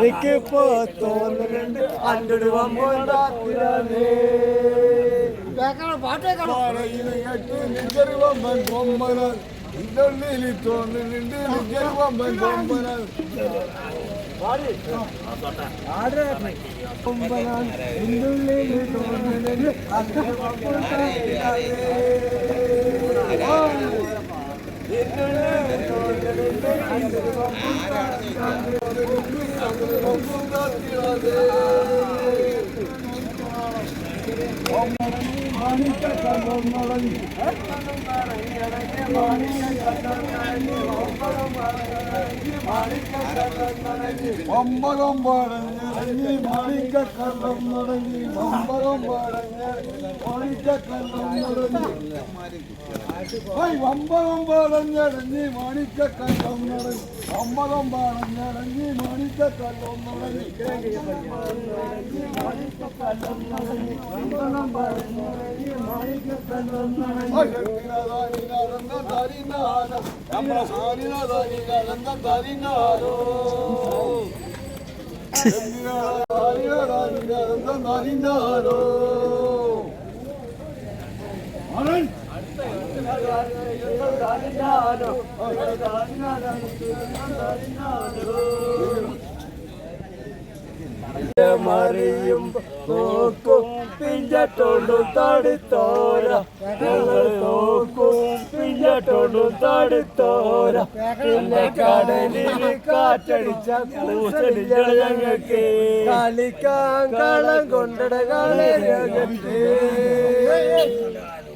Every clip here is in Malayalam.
എനിക്കിപ്പോ തോന്നുന്നുണ്ട് അണ്ടൊരു വമ്പോണ്ടാക്കിടേ നിജർവമ്പൻ കൊമ്പനാൽ ഇതുള്ളിൽ തോന്നുന്നുണ്ട് നിജർവമ്പൻ കൊമ്പനാൽ കൊമ്പനാൻ ഇന്തുള്ളിൽ തോന്നുന്നുണ്ട് Thank you. ഒമ്പകം പടഞ്ഞിറങ്ങി മാണിക്കക്കള്ളം നടങ്ങി ഒമ്പതും പടഞ്ഞിറങ്ങി മാണിക്കക്കള്ളം നടങ്ങി ഐ ഒമ്പകം പടഞ്ഞിറങ്ങി മാണിക്കക്കള്ളം നടങ്ങി ഒമ്പതും പടഞ്ഞിറങ്ങി മാണിക്കക്കള്ളം നടങ്ങി നമ്മളെ ോ മറിയും നോക്കും പിഞ്ചട്ടോണ്ടും തടുത്തോര ഞങ്ങൾ നോക്കും പിഞ്ചട്ടോണ്ടും തടുത്തോര പിന്നെ കടലിൽ കാറ്റടിച്ച കൂസടിച്ച ഞങ്ങൾക്ക്. കളിക്കാൻ കളം കൊണ്ടട കളരകത്ത്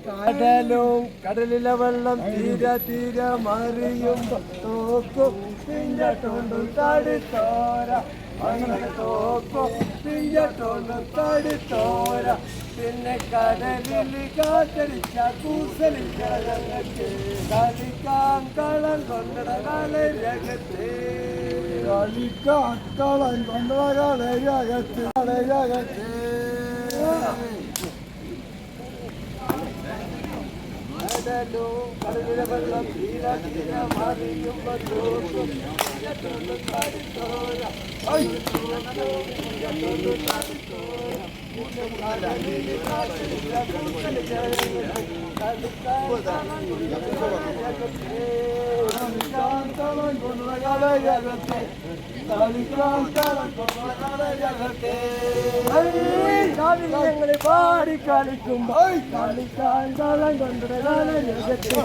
കടലും കടലിലെ വെള്ളം തീര തീര മറിയും. തോക്കും തടുത്തോര. പിന്നെ കടലിൽ കൂസലിച്ച ഞങ്ങൾക്ക് കളിക്കാൻ കളം കൊണ്ടട കളരകത്ത് കളിക്കാൻ കളം കൊണ്ടകത്ത് കളയകത്ത് കടലും കടലിലെ വെള്ളം തീര തീര മറിയുമ്പോ തോക്കും പിഞ്ചട്ടോണ്ടും തടുത്തോര കളിക്കാൻ കളം കൊണ്ടകത്ത് കളിക്കാൻ കളം കൊണ്ടകത്ത് ഞങ്ങളെ പാടി കളിക്കുമ്പോ കളിക്കാൻ കളം കൊണ്ടട കാലരകത്ത്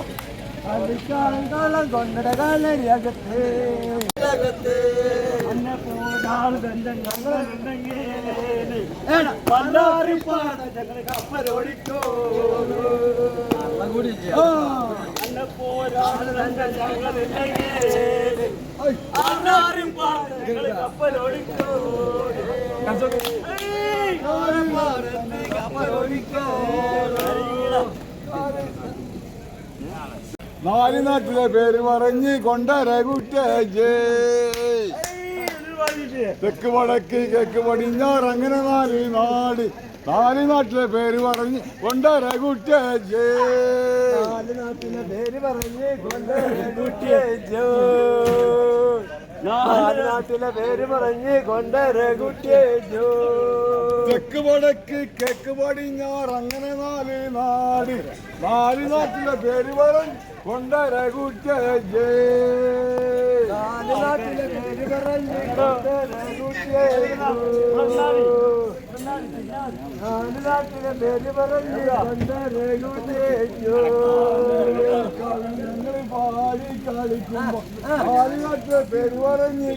കളിക്കാൻ കളം കൊണ്ടട കാലരകത്ത് അന്നെ പോടാൾ ബന്ധം ഞങ്ങളുണ്ടെങ്കിൽ പല്ലാറി പാട ഞങ്ങൾ കപ്പലോടിക്കോ അന്നെ പോരാൾ ബന്ധം ഞങ്ങളുണ്ടെങ്കിൽ പല്ലാറി പാട ഞങ്ങൾ കപ്പലോടിക്കോ നാല് നാട്ടിലെ പേര് പറഞ്ഞ് കൊണ്ടരകുറ്റേ തെക്ക് വടക്ക് കേക്ക് പടിഞ്ഞാറ് അങ്ങനെ നാല് നാട്. നാല് നാട്ടിലെ പേര് പറഞ്ഞ് കൊണ്ടര നാല് നാട്ടിലെ പേര് പറഞ്ഞ് കൊണ്ടരകുട്ടിയെ നാല് നാട്ടിലെ പേര് പറഞ്ഞ് തെക്ക് വടക്ക് കിഴക്ക് പടിഞ്ഞാറ് അങ്ങനെ നാല് നാട്. നാല് നാട്ടിലെ പേര് പറഞ്ഞ് കൊണ്ടര നാല് നാട്ടിലെ പേര് പറഞ്ഞ് കൊണ്ടരകുട്ടിയെ നാല് പേര് പറഞ്ഞ് പാടി കളിക്കുമ്പോ പേര് പറഞ്ഞ്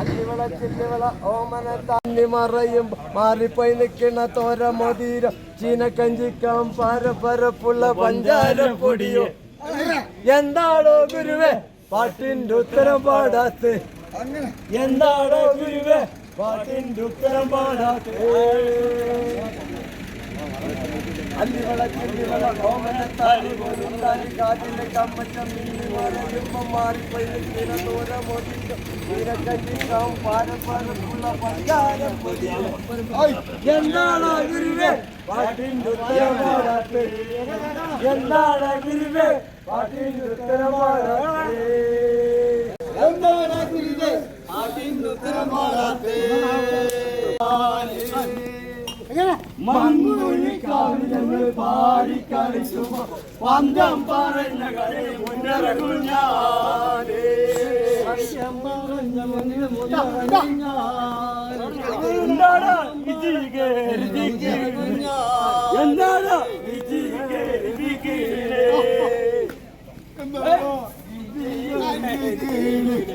അല്ലിവള ചില്ലിവള ഓമന തന്നി മറയും മാറിപ്പോയി നിൽക്കുന്ന തോര. മൊതീരം ചീനക്കഞ്ചിക്കാം പരപ്പരപ്പുള്ള പഞ്ചാര പൊടിയോ? എന്താണോ ഗുരുവേ? പാട്ടിന്റെ ഉത്തരം പാടാത്ത്. എന്താണോ ഗുരുവേ? പാട്ടിന്റെ ഉത്തരം പാടാത്ത്. അല്ലിവള ചെല്ലിവള ഓമനത്താലി പോലും താലി കാറ്റിലെ കമ്മച്ചം മിന്നിമാരും മാറി പയ്യ തോര മോദിക്ക നീരക്കഞ്ഞിക്കാം പാരപ്പാരത്തുള്ള പഞ്ചാരം എന്താണ് ഗുരുവേ പാട്ടിന്റെ ഉത്തരമാരാത്തെ എന്താണ് ഗുരുവേ പാട്ടിന്റെ ഉത്തരമാരാത്തെ എന്താണ് ഗുരുവേ പാട്ടിന്റെ പാടി പന്തം പറഞ്ഞ കളി ഞാനേ. എന്താണ് എന്താണ്?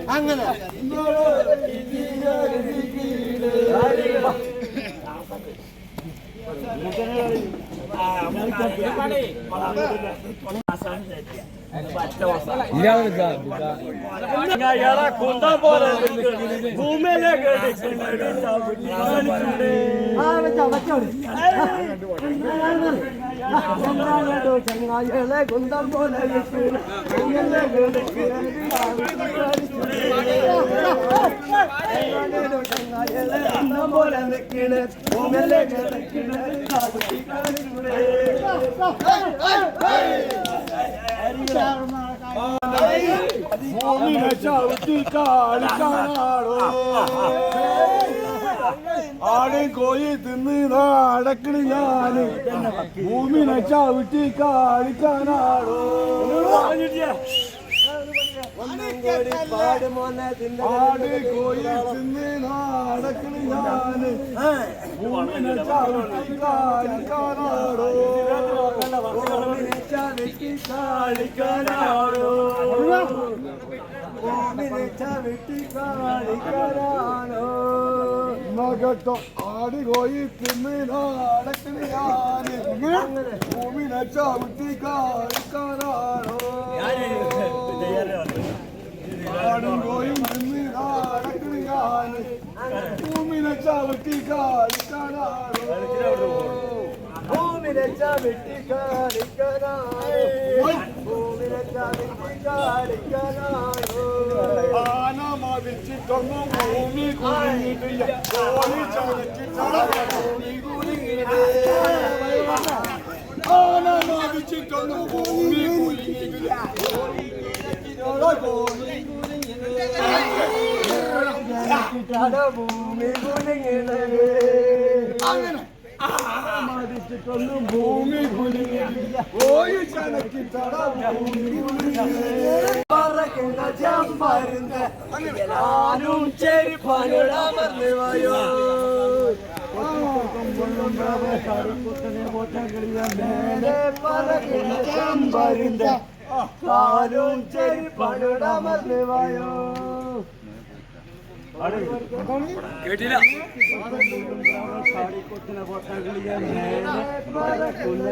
അങ്ങനെ. kundan భూమిలే కుందం పోలే కుందం పోలే ഭൂമിനെ ചവിട്ടി കാണിക്കാനാടോ ആടും കോഴി തിന്ന് നടക്കണ് ഞാൻ ഭൂമിനെ ചവിട്ടി കാണിക്കാനാടോ പാടുമോനെ ആട് കോഴി തിന്ന് നടക്കണ് ഞാൻ. കാണിക്കാനാണോ ചവിട്ടി കാണിക്കാനാണോ നഗട്ടോ ആട് കോഴി തിന്ന് നടക്കണ് ഞാൻ. ഭൂമിനെ ചവിട്ടി കാണിക്കാനാടോ ആടും കോയും തിന്ന് നടക്കണ് ഞാൻ ഭൂമിനെ ചവിട്ടി കാണിക്കാനാടോ ഭൂമിനെ ചവിട്ടി കാണിക്കാനാണോ ഭൂമിനെ ചവിട്ടി കാണിക്കാനാണോ ആന മതിച്ചിട്ടൊന്നും ഭൂമി കുലുങ്ങിയിട്ടില്ല കോഴി ചവിട്ടിട്ടാണ് ഭൂമി കുലുങ്ങിയത് ആന മതിച്ചിട്ടൊന്നും ഭൂമി കുലുങ്ങിയിട്ടില്ല കോഴി ഭൂമി കുലുങ്ങണേ അങ്ങനെ മതിച്ചിട്ടൊന്നും ഭൂമി കുലുങ്ങിയിട്ടില്ല കോഴി ചനക്കിട്ടാണ് ഭൂമി ഞാനും ചെരുപ്പാനിടാമർന്ന് വായോ മേലെ പറക്കുന്ന ചെമ്പരുന്ന് ഞാനും ചെരുപ്പാനിടാമർന്ന് വായോ കേട്ടില്ല പറക്കുന്ന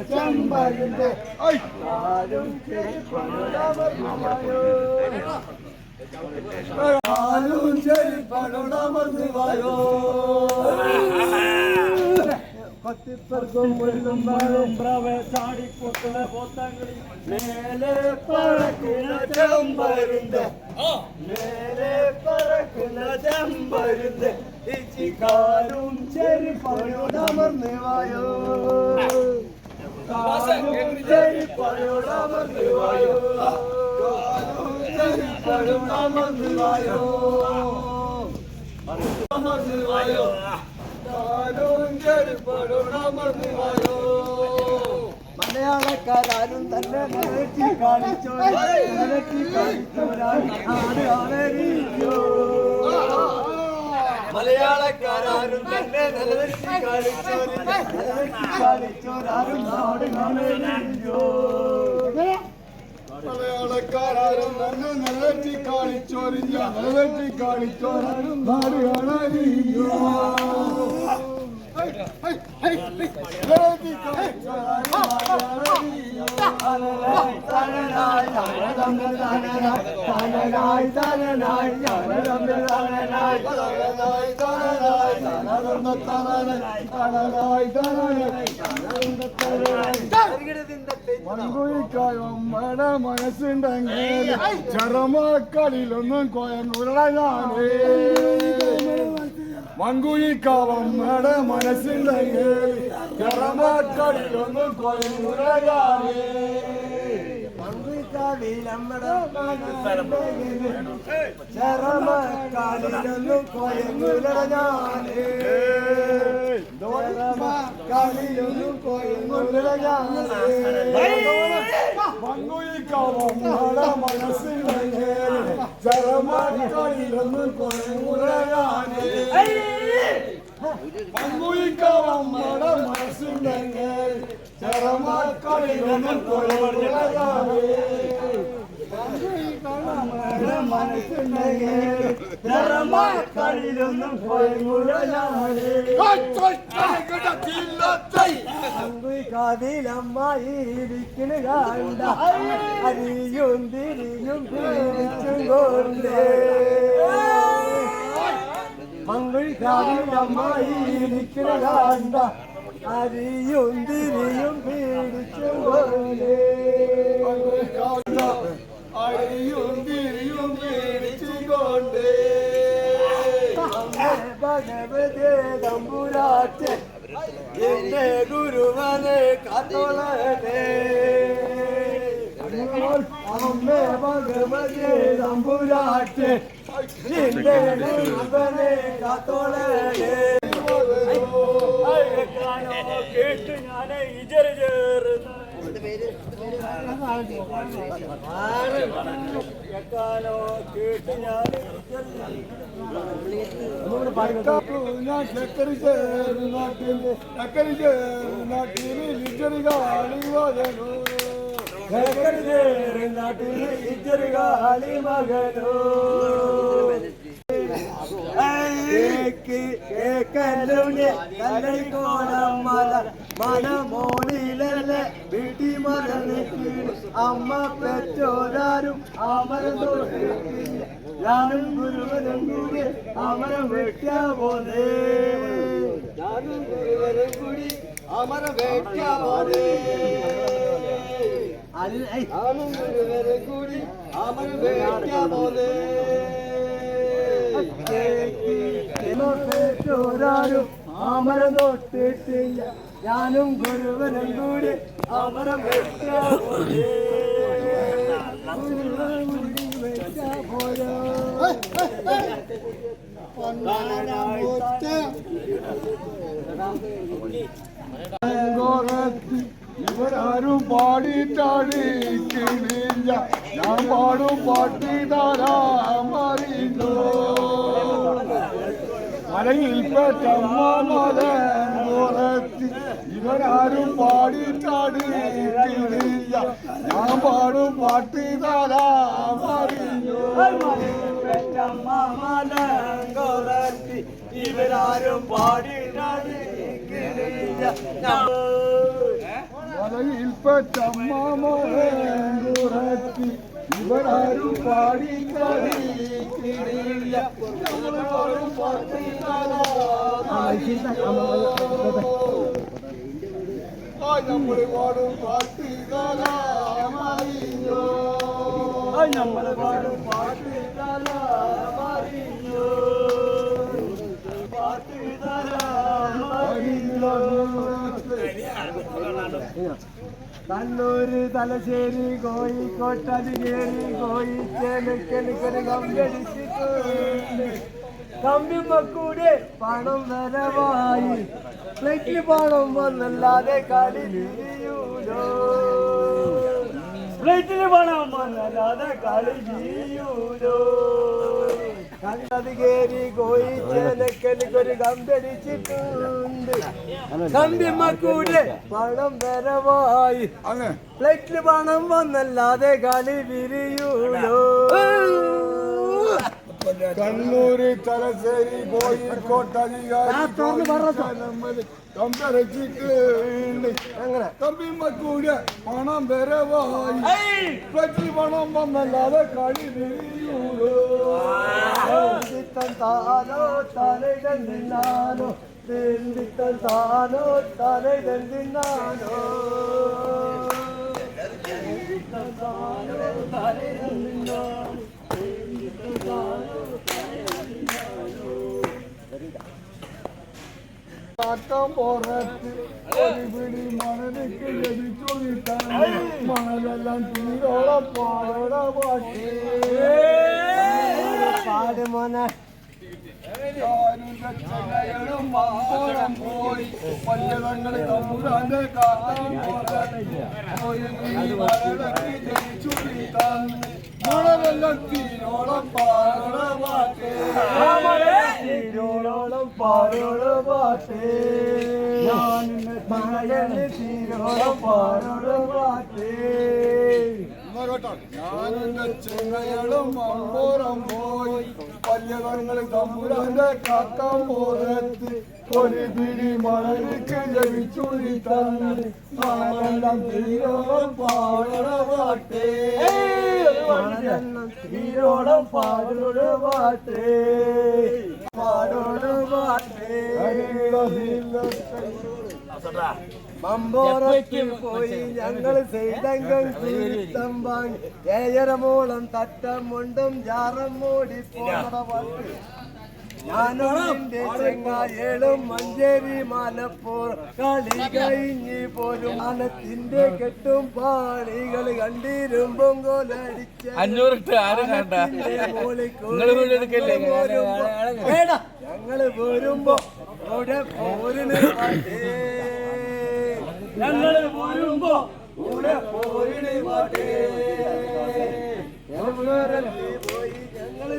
ചെമ്പരുന്ന് ഐ ഞാനും ചെരുപ്പാനിടാമർന്ന് വായോ കത്തിപ്പർക്കും മുള്ളും വാഴും പ്രവേശാടി പൊട്ടുന്ന പോത്തങ്ങളി മേലെ പറക്കുന്ന ചെമ്പരുന്ന് മേലെ പറക്കുന്ന ചെമ്പരുന്ന് ഇച്ചിക്കാലും ചെരുപ്പഴോടമർന്ന് വായോ കാലും ചെരുപ്പഴോടമർന്ന് വായോ കാലും ചെരുപ്പഴോടമർന്ന് വായോ അമർന്ന് വായോ മലയാളക്കാരും തന്നെ നിരത്തി കാണിച്ചോ. നിരത്തി കാണിച്ചോരാണ് ആട് ആളരിക്കോ മലയാളക്കാരും തന്നെ നിലനിർത്തി കാണിച്ചോ നിലനിർത്തി കാണിച്ചോരാരും നാട് കാണലിക്കോ മലയാളക്കാരും തന്നെ നിലറ്റി കാണിച്ചോരില്ല. നിലറ്റി കാണിച്ചോരും നാട് മൺകുഴിക്കായമ്മയുടെ മനസ്സുണ്ടെങ്കിൽ ചെറുമക്കളിലൊന്നും കോയങ്ങുരുടെ ഞാനേ മൺകുഴിക്കാവമ്മയുടെ മനസ്സുണ്ടെങ്കിൽ ചെറുമക്കളിലൊന്നും കോയങ്ങുരുടെ ഞാനേ ചെറമക്കാലിലൊന്നും കൊയങ്ങുലട ഞാനേ കളിലൊന്നും കൊയങ്ങുലട ഞാനേ മൺകുഴിക്കാവമ്മയുടെ മനസ്സുണ്ടെങ്കിൽ ചെറുമക്കളിലൊന്നും കോയങ്ങുരുടെ ഞാനേ മൺകുഴിക്കാവമ്മയുടെ മനസ്സുണ്ടെങ്കിൽ ചെറുമക്കളിലൊന്നും കോയങ്ങുരുടെ ഞാനേ കളിലൊന്നും കാതിലമ്മായി ഇരിക്കണ കണ്ട അരിയും തിരിയും പിടിച്ചും കൊണ്ട് മങ്കുഴി കാതിലമ്മായി ഇരിക്കണ കണ്ട അരിയും തിരിയും പിടിച്ചും കൊണ്ട് അരിയും തിരിയും പേടിച്ചുകൊണ്ട് ഭഗവതേ തമ്പുരാറ്റ് എന്റെ ഗുരുവനെ കാത്തോളേ അമ്മേ ഭഗവതേ തമ്പുരാറ്റ് എന്റെ ഗുരുവനെ കാത്തോളേ കേട്ട് ഞാൻ ഇജറ് ചേർന്ന് చక్కరి చక్కరి నాటిని లిజరిగా అడిగను చక్కరి నాటిని లిజరిగా అడి మగను ఏకి ఏకలు కన్నడి కోణమ్మల ഇച്ചൊരുകാളി മകനോ മല മനമോളിലല്ലേ വീട്ടി മലനിക്ക് അമ്മ പെറ്റോരാരും അമരം തൊട്ടില്ല ഞാനും ഗുരുവനും കൂടി അമരം വെട്ടാ പോന്നേ. ഞാനും ഗുരുവനും കൂടി അമരം വെട്ടാ പോന്നേ. ഞാനും ഗുരുവനും കൂടി അമരം വെട്ടാ പോന്നേ. ോരാരും അമരം തൊട്ടിട്ടില്ല. ഞാനും ഗുരുവനും കൂടി അമരം വെച്ചാ പോലെ. ഗുരുവൻ കൂടി വെച്ചാ പോരോ. ഇവരാരും പാടിയിട്ടാടിക്കില്ല ഞാൻ പാടും പാട്ടിതാരാ മറിഞ്ഞോ மலையில் பெற்றோரத்து இவர் ஆறும் பாடிட்டாடு நான் பாடும் பாட்டு தாரா பெற்றோரத்து இவர் ஆறும் பாடிட்டாடு மலையில் பெற்றம்மா மோரத்தி ഇവരാരും പാടും പാട്ടിതാരാ നമ്മൾ പാടും പാട്ടിതാരാ മറിഞ്ഞോ നമ്മൾ പാടും പാട്ട് തരാമറിഞ്ഞു പാട്ട് കണ്ണൂര് തലശ്ശേരി കോഴിക്കോട്ടത് കേറി കോഴിച്ചേലക്കലിക്കൊരു കമ്പടിച്ചിട്ടുണ്ട് കമ്പിമ്മക്കൂടെ പണം വരവായി. ഫ്ലൈറ്റിൽ പണം വന്നല്ലാതെ കളി തിരിയൂലോ പ്ലേറ്റിൽ പണം വന്നല്ലാതെ കളി തിരിയൂലോ കണ്ടത് കേറി കോയിച്ചേലക്കലിക്കൊരു കമ്പടിച്ചിട്ടുണ്ട്. കമ്പിമ്മക്കൂടെ പണം വരവായി. പ്ലേറ്റിൽ പണം വന്നല്ലാതെ കളി വിരിയൂലോ. കണ്ണൂര് തലശ്ശേരി കോഴിക്കോട്ട് അങ്ങനെ പണം വരവായി. പണം വന്നല്ലാതെ കളി തിരിയൂടോ தானோ தலைதந்து நானோ திருந்தித்தன் தானோ தலைதந்து நானோ தானோ தலைதந்து நானோ காட்டம் போறது ஒரு விழி மனதுக்கு எது சொல்லித்தான் மனதெல்லாம் தீரோட பாட பாட்டு. ചങ്ങകളും മാളം പോയി പല്ലതങ്ങൾ തമ്പുരാന്റെ കാക്കം പുറത്ത് ഒരു പിടി മണലെല്ലാം തീരോളം പാട പാട്ടേ പാട്ടേ മഴകളിൽ തീരോളം പാരോട് പാട്ടേ. ഞാനെന്റെ ചെങ്ങകളും അമ്പോറം പോയി പല്യതങ്ങൾ തമ്പുരാന്റെ കാക്കം പോരത്ത് ഒരു പിടി മണലിക്ക് ജപിച്ചു തന്നെ തീരോളം പാടണ പാട്ടേ. തീരോളം പാരോട് പാട്ടേ. പാടോട്. പാട്ടേ മമ്പോറയ്ക്ക് പോയി ഞങ്ങൾ ചെയ്തങ്കം കുരുത്തം വാങ്ങി. ഏഴരമോളം തട്ടം മുണ്ടും ജാറം മൂടി പോണ പാട്ട് ഞാനും നിന്റെ ചെങ്ങായേളും മഞ്ചേരി മലപ്പൂർ കളി കഴിഞ്ഞ് പോലും മനത്തിന്റെ കെട്ടും പാളികൾ കണ്ടിരുമ്പും കോലടിച്ച അഞ്ഞൂറ് ഞങ്ങൾ പോരുമ്പോ അവിടെ പോരിന് പാട്ടേ. ഞങ്ങൾ പോരുമ്പോ കൂടെ പോരിന് പാട്ടേ. പോയി ഞങ്ങൾ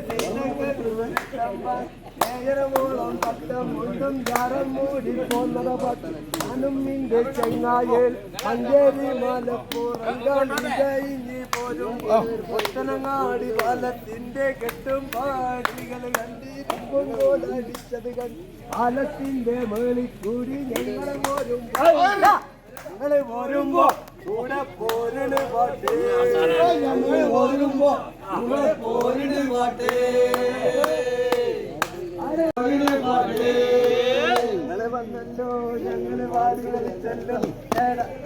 നേരമോളം പട്ടം മുണ്ടും ജാരം മൂടി പോന്നത പാട്ട്. ഞാനും നിന്റെ ചെങ്ങായിൽ അഞ്ചേരി മലപ്പുറം കഴിഞ്ഞ് പോരും. ഒത്തനങ്ങാടി പാലത്തിന്റെ കെട്ടും പാടികൾ കണ്ടിരുമ്പും കോലടിച്ചത് കണ്ട്. പാലത്തിന്റെ മേളിക്കൂടി ഞങ്ങൾ പോരും. ഞങ്ങൾ വരുമ്പോ കൂടെ പോരിന് പാട്ടേ. ഞങ്ങൾ വരുമ്പോ കൂടെ പോരിന് പാട്ടേ. ഞങ്ങൾ വന്നല്ലോ ഞങ്ങൾ വാടി കളിച്ചല്ലോ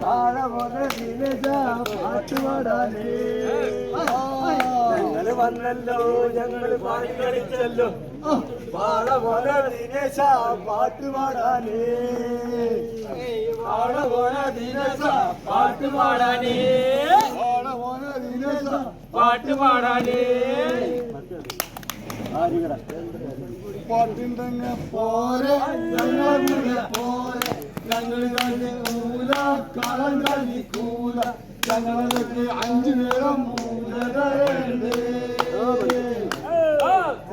താഴെ പോലെ പാട്ട് പാടാനേ. ഞങ്ങൾ വന്നല്ലോ ഞങ്ങൾ പാടി കളിച്ചല്ലോ പാട പോലെ ദിനേശ പാട്ട് പാടാനേ പാട പോലെ ദിനേശ പാട്ട് പാടാനേ പാട്ട് പാടാനേ പാട്ടിന്റെ പോരെ ഞങ്ങളെ പോരെ ഞങ്ങൾ കൂല കളം കളിക്കൂല ഞങ്ങൾക്ക് അഞ്ചു നേരം മൂലരുണ്ട്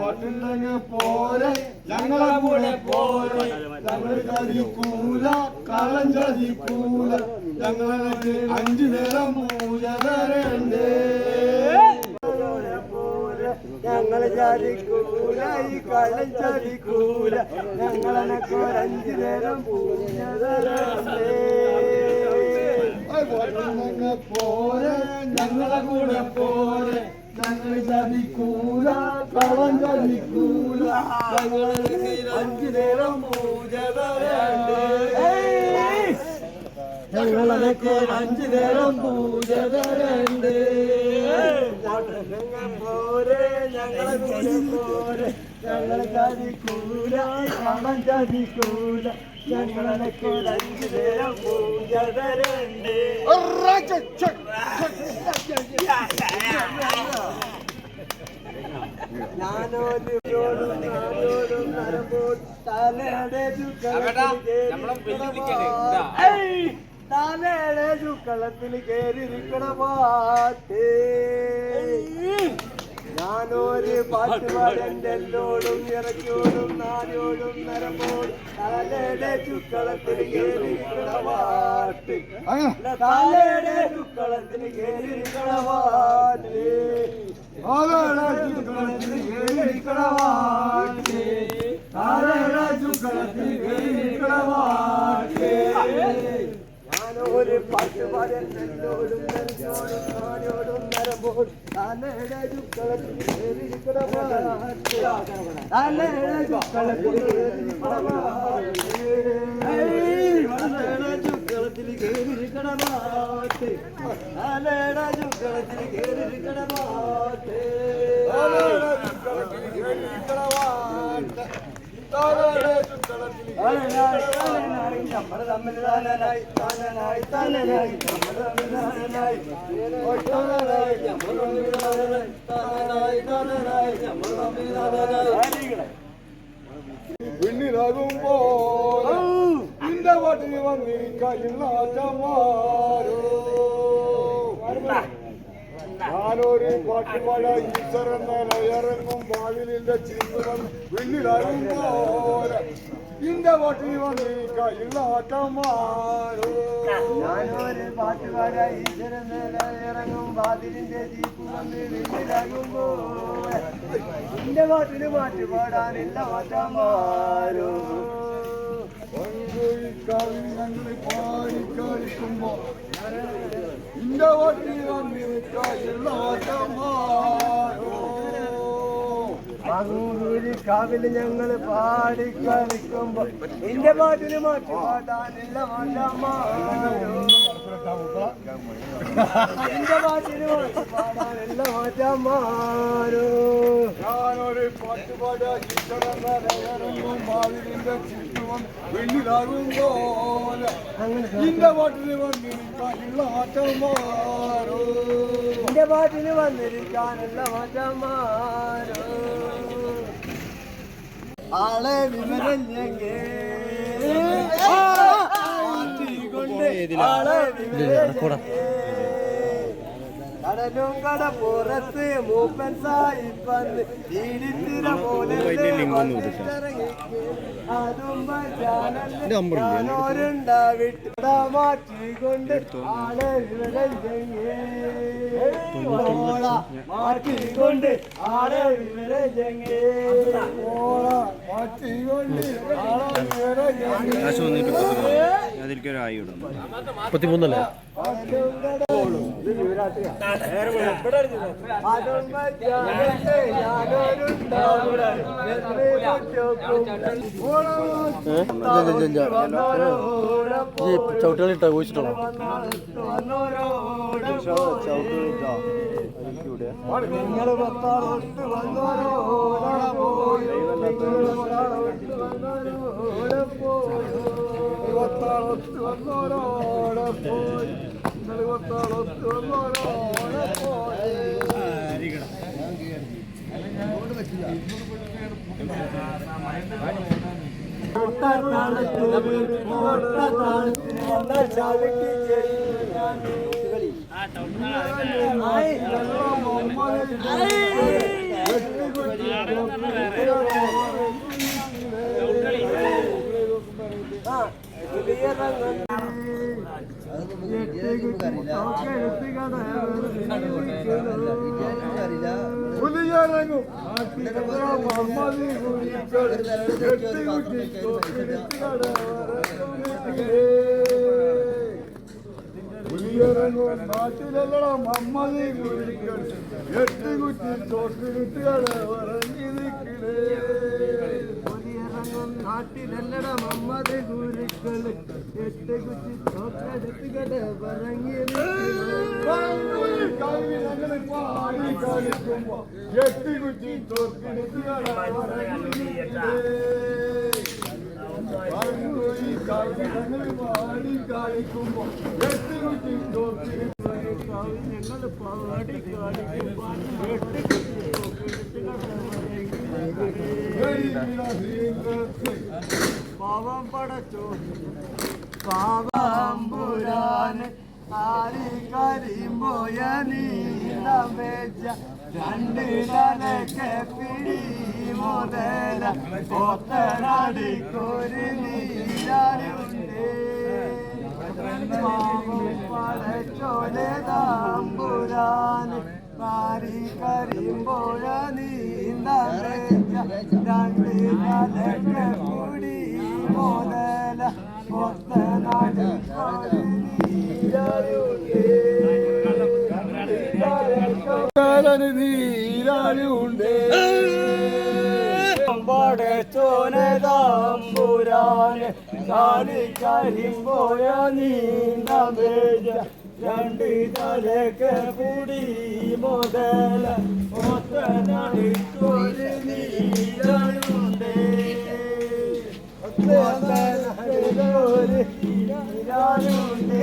പാട്ടിന്റെ പോരെ. ഞങ്ങളെ കൂടെ പോരെ ഞങ്ങൾ കളിക്കൂല കളം കളിക്കൂല ഞങ്ങൾക്ക് അഞ്ചു നേരം മൂലരുണ്ട് ഞങ്ങൾ ചതിക്കൂല ഈ കള്ളം ചതിക്കൂല ഞങ്ങളനക്ക് അഞ്ചു നേരം പൂഞ്ഞതരണ്ടേ പോരെ. ഞങ്ങളെ കൂടെ പോരെ. ഞങ്ങൾ ചതിക്കൂല കളം ചതിക്കൂല ഞങ്ങൾക്ക് അഞ്ചു നേരം പൂജ തരണ്ടേ? ഞങ്ങളനക്ക് അഞ്ചു നേരം പൂജ തരണ്ടേ പോരെ ഞങ്ങളെ പോരെ ഞങ്ങളെ ചതിക്കൂല കള്ളം ചതിക്കൂല ഞങ്ങളനക്ക് അഞ്ചു നേരം പൂജതരണ്ടേ ഞാനോടും ഞാനോടും നരമ്പോൾ തലയുടെ തലയുടെ ചുക്കളത്തിൽ കേറിയിരിക്കണ പാട്ട് ഞാനൊരു പാട്ട് പാടന്റെല്ലോടും ഇറച്ചോടും നാനോടും നരമ്പോൾ തലയുടെ ചുക്കളത്തിൽ അങ്ങനെ തലയുടെ ചുക്കളത്തിൽ കേറിയിരിക്കണ പാട്ട് ആലടച്ചുക്കളത്തിൽ കേറിക്കളവാട്ടേ ആലടച്ചുക്കളത്തിൽ കേറിക്കളവാട്ടേ ഞാനൊരു പാട്ട് പാടാൻ എന്നോടും നരഞ്ഞോടും നാനോടും നരമ്പോടും താനയുടെ ചുക്കളത്തിൽ കേറിയിരിക്കണമാറ്റേ. താനയുടെ ചുക്കളത്തിൽ കേറിയിരിക്കണമാറ്റേ. ഏയ് താനയുടെ ചുക്കളത്തിൽ കേറിയിരിക്കണമാറ്റേ. താനയുടെ ചുക്കളത്തിൽ കേറിയിരിക്കണമാറ്റേ. ആലടച്ചുക്കളത്തിൽ കേറിക്കളവാട്ടേ ആലടച്ചുക്കളത്തിൽ താനനായി, താനനായി, നമ്മൾ തമ്മിൽ താനനായി, താനനായി, താനനായി, നമ്മൾ തമ്മിൽ താനനായി. താനനായി, നമ്മൾ തമ്മിൽ തമ്മിൽ താനനായി. പിന്നിലാകുമ്പോൾ നിന്റെ പാട്ടിൽ വന്നിരിക്കാമാരോ ഞാനൊരു പാട്ടുപാട ഈശ്വരൻ ഇറങ്ങും വാതിലിന്റെ ചിന്ത വന്ന് പിന്നിലാകുമ്പോൾ നിന്റെ പാട്ടിൽ വന്നിരിക്കാമാരോ ഞാനൊരു പാട്ടുപാടാ ഈശ്വരൻ നേരെ ഇറങ്ങും വാതിലിന്റെ ജീപ്പ് വന്ന് വീട്ടിലാകുമ്പോ എന്റെ പാട്ടിന് മാറ്റി പാടാനില്ല മാറ്റമാരോ ഞങ്ങൾ പാടി കളിക്കുമ്പോ നിന്റെ പാട്ടിൽ വന്നിരിക്കാമാരോ മങ്ങൂരി കാവിൽ ഞങ്ങൾ പാടി കളിക്കുമ്പോ എന്റെ പാട്ടിന് മാറ്റി പാടാനില്ല എന്റെ പാട്ടിന് മാറ്റി പാടാനില്ല മാറ്റമാരോ ഞാനൊരു പാട്ടുപാട മാവിലിന്റെ നിന്റെ പാട്ടിന് വന്നിരിക്കാനുള്ള മാറ്റമാരോ എന്റെ പാട്ടിന് വന്നിരിക്കാനുള്ള മാറ്റമാരോ ആളെ വിവരം ഞങ്ങൾ ആളെ വിവരഞ്ഞെങ്കേ കടലും കടപ്പുറത്ത് മൂപ്പൻ സായിപ്പന്ന് തീടിത്തിര പോലെ മാറ്റിക്കൊണ്ട് ആളെ മാറ്റിക്കൊണ്ട് ആളെ വിവരഞ്ഞെങ്കേ മാറ്റിക്കൊണ്ട് ആളെ വിവരം കാശ് വന്നിട്ട് അതിലേക്ക് ആയി ഇടുന്നു മുപ്പത്തിമൂന്നല്ലേ? ചവിട്ടുകളിട്ടാ ചോദിച്ചിട്ടുള്ളൂ നിങ്ങൾ പത്താളൊട്ട് വന്നോരോടെ പോയി നിങ്ങൾ പത്താളൊട്ട് വന്നോരോടെ പോയി ഒത്താളൊത്ത് വന്നോരോടെ പോയി ഇന്നലെ ഒത്താളൊത്ത് വന്നോരോടെ പോയി പുലിയറങ്ങും പുലിയറങ്ങും നാട്ടിലെല്ലട മമ്മതി കുഴിക്കൾ എട്ടുകുട്ടി തോക്കിരുത്തുകളെ ഇറങ്ങി നിൽക്കണേ നാട്ടിലല്ലട മമ്മത് ഗുരുക്കൾ. എട്ട് കുറ്റി തോക്കെടുത്തുകട പറഞ്ഞി പാടി കളിക്കുമ്പോ എട്ടി കുറ്റി തോക്കിരുത്തുകളെ പാടി കളിക്കുമ്പോ എട്ടി കുറ്റി ഞങ്ങൾ പാടി കാണിക്കുമ്പോ എട്ട് പാവം പടച്ചോ പാവാമ്പുരാന് ആരി കരിമ്പോയ നീലമേജ വെച്ച രണ്ട് തലക്കെ പിടി മുതല ഒത്തനടിക്കൊരു നീരാരുണ്ട് പാവം പടച്ചോലെ താമ്പുരാന് നീരാലുണ്ട് പടച്ചോനതാമ്പുരാന് കാലിക്കരിമ്പോയ നീന്തേജ രണ്ട് തലക്ക് പുടി മുതല ഒത്ത നടുക്കൊരു നീരാളുണ്ട് ഒത്ത നീരാലുണ്ടേ നീരാളുണ്ട്